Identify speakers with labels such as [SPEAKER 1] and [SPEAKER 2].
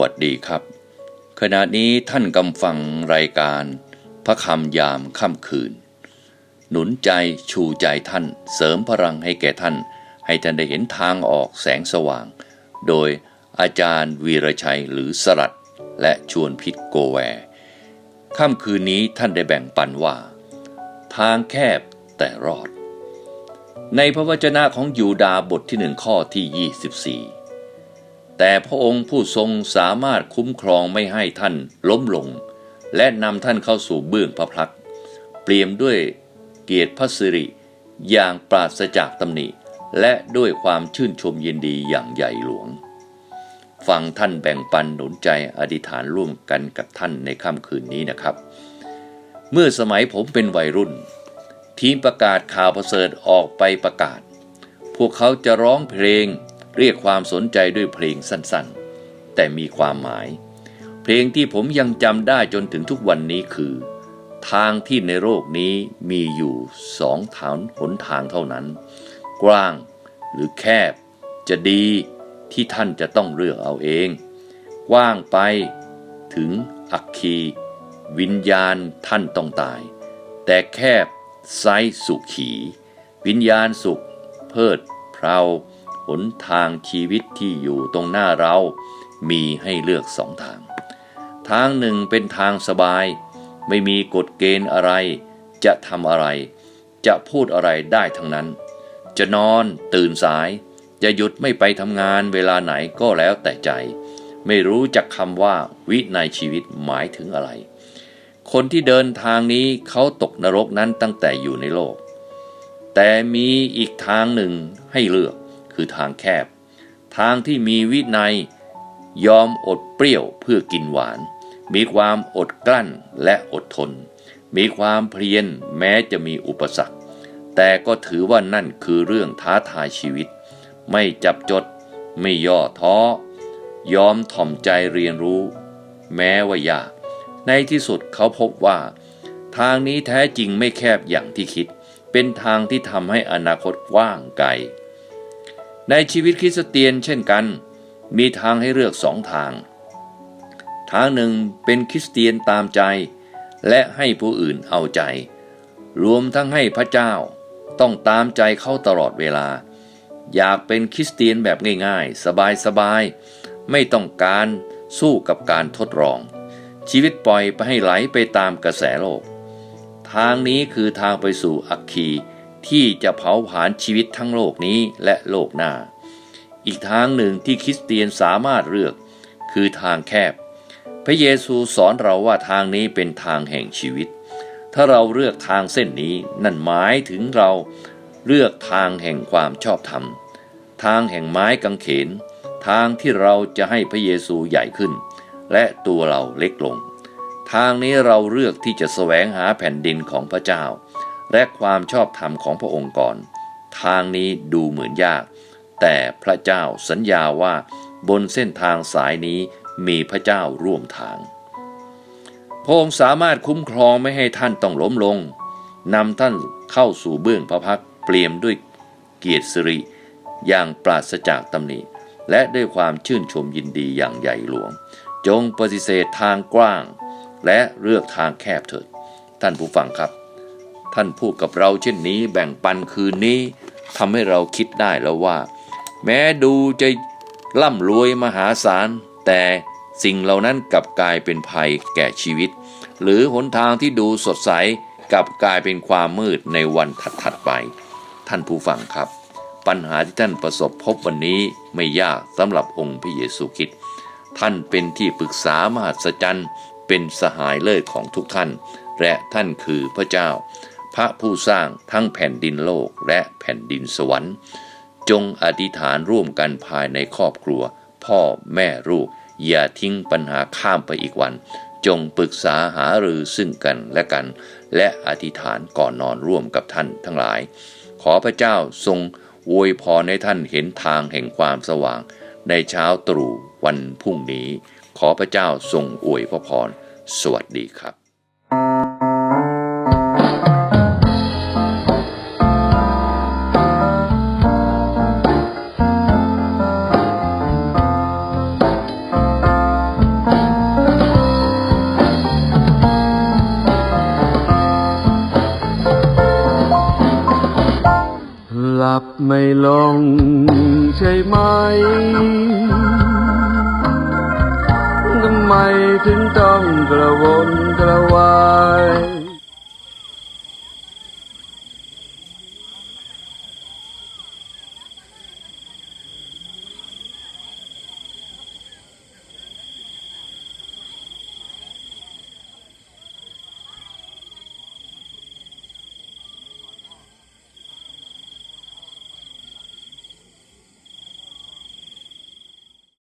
[SPEAKER 1] วัสดีครับ ขณะนี้ท่านกำฟังรายการ พระคำยามค่ำคืน หนุนใจชูใจท่านเสริมพลังให้แก่ท่าน ให้ท่านได้เห็นทางออกแสงสว่าง โดยอาจารย์วีรชัยหรือสลัด และชวนพิษโกแวร์ค่ำคืนนี้ท่านได้แบ่งปันว่า ทางแคบแต่รอด ในพระวจนะของยูดาบทที่หนึ่งข้อที่ 24 แต่พระองค์ผู้ทรงสามารถคุ้มครองไม่ให้ท่านล้มลง และนำท่านเข้าสู่เบื้องพระพักตร์เปลี่ยมด้วยเกียรติพระสิริอย่างปราศจากตำหนิ และด้วยความชื่นชมยินดีอย่างใหญ่หลวง ฟังท่านแบ่งปันหนุนใจอธิษฐานร่วมกันกับท่านในค่ำคืนนี้นะครับ เมื่อสมัยผมเป็นวัยรุ่น ทีมประกาศข่าวประเสริฐออกไปประกาศ พวกเขาจะร้องเพลง เรียกความสนใจด้วยเพลงสั้นๆ แต่มีความหมาย เพลงที่ผมยังจำได้จนถึงทุกวันนี้คือ ทางที่ในโลกนี้มีอยู่สองทางหนทางเท่านั้น กว้างหรือแคบ จะดีที่ท่านจะต้องเลือกเอาเอง กว้างไปถึงอักคีวิญญาณท่านต้องตาย แต่แคบไซสุขี วิญญาณสุข เพิดเพรา หนทางชีวิตที่อยู่ตรงหน้าเรา มีให้เลือกสองทาง ทางหนึ่งเป็นทางสบาย ไม่มีกฎเกณฑ์อะไร จะทำอะไร จะพูดอะไรได้ทั้งนั้น จะนอนตื่นสาย จะหยุดไม่ไปทำงานเวลาไหนก็แล้วแต่ใจ ไม่รู้จักคำว่าวิในชีวิตหมายถึงอะไร คนที่เดินทางนี้เขาตกนรกนั้นตั้งแต่อยู่ในโลกแต่มีอีกทางหนึ่งให้เลือก คือทางแคบ ทางที่มีวินัย ยอมอดเปรี้ยวเพื่อกินหวาน มีความอดกลั้นและอดทน มีความเพียรแม้จะมีอุปสรรค แต่ก็ถือว่านั่นคือเรื่องท้าทายชีวิต ไม่จับจด ไม่ย่อท้อ ยอมถ่อมใจเรียนรู้ แม้ว่ายาก ในที่สุดเขาพบว่า ทางนี้แท้จริงไม่แคบอย่างที่คิดเป็นทางที่ทำให้อนาคตกว้างไกล ในชีวิตคริสเตียนเช่นกัน มีทางให้เลือกสองทาง ทางหนึ่งเป็นคริสเตียนตามใจ และให้ผู้อื่นเอาใจ รวมทั้งให้พระเจ้า ต้องตามใจเขาตลอดเวลา อยากเป็นคริสเตียนแบบง่ายๆ สบายๆ ไม่ต้องการสู้กับการทดลอง ชีวิตปล่อยไปให้ไหลไปตามกระแสโลก ทางนี้คือทางไปสู่อัคคี ที่จะเผาผลาญชีวิตทั้งโลกนี้และโลกหน้า อีกทางหนึ่งที่คริสเตียนสามารถเลือก คือทางแคบ พระเยซูสอนเราว่าทางนี้เป็นทางแห่งชีวิต ถ้าเราเลือกทางเส้นนี้นั่นหมายถึงเราเลือกทางแห่งความชอบธรรม ทางแห่งไม้กางเขน ทางที่เราจะให้พระเยซูใหญ่ขึ้น และตัวเราเล็กลง ทางนี้เราเลือกที่จะแสวงหาแผ่นดินของพระเจ้า และความชอบธรรมของพระองค์ก่อน ทางนี้ดูเหมือนยาก แต่พระเจ้าสัญญาว่าบนเส้นทางสายนี้มีพระเจ้าร่วมทาง พระองค์สามารถคุ้มครองไม่ให้ท่านต้องล้มลงนำท่านเข้าสู่เบื้องพระพักเปลี่ยมด้วยเกียรติสิริ อย่างปราศจากตำหนิ และด้วยความชื่นชมยินดีอย่างใหญ่หลวง จงปฏิเสธทางกว้าง และเลือกทางแคบเถิด ท่านผู้ฟังครับ ท่านพูดกับเราเช่นนี้แบ่งปันคืนนี้ทำให้เราคิดได้แล้วว่า แม้ดูจะร่ำรวยมหาศาล แต่สิ่งเหล่านั้นกลับกลายเป็นภัยแก่ชีวิต หรือหนทางที่ดูสดใสกลับกลายเป็นความมืดในวันถัดๆไป ท่านผู้ฟังครับ ปัญหาที่ท่านประสบพบวันนี้ไม่ยากสำหรับองค์พระเยซูคริสต์ท่านเป็นที่ปรึกษามหัศจรรย์เป็นสหายเลิศของทุกท่าน และท่านคือพระเจ้า ระผู้สร้างทั้งแผ่นดินโลกและแผ่นดินสวรรค์ จงอธิษฐานร่วมกันภายในครอบครัว พ่อแม่ลูก อย่าทิ้งปัญหาข้ามไปอีกวัน จงปรึกษาหารือซึ่งกันและกัน และอธิษฐานก่อนนอนร่วมกับท่านทั้งหลาย ขอพระเจ้าทรงอวยพรให้ท่านเห็นทางแห่งความสว่าง ในเช้าตรู่วันพรุ่งนี้ ขอพระเจ้าทรงอวยพระพรสวัสดีครับ
[SPEAKER 2] หลับ ไม่ลงใช่ไหม ทำไมถึงต้องกระวนกระวาย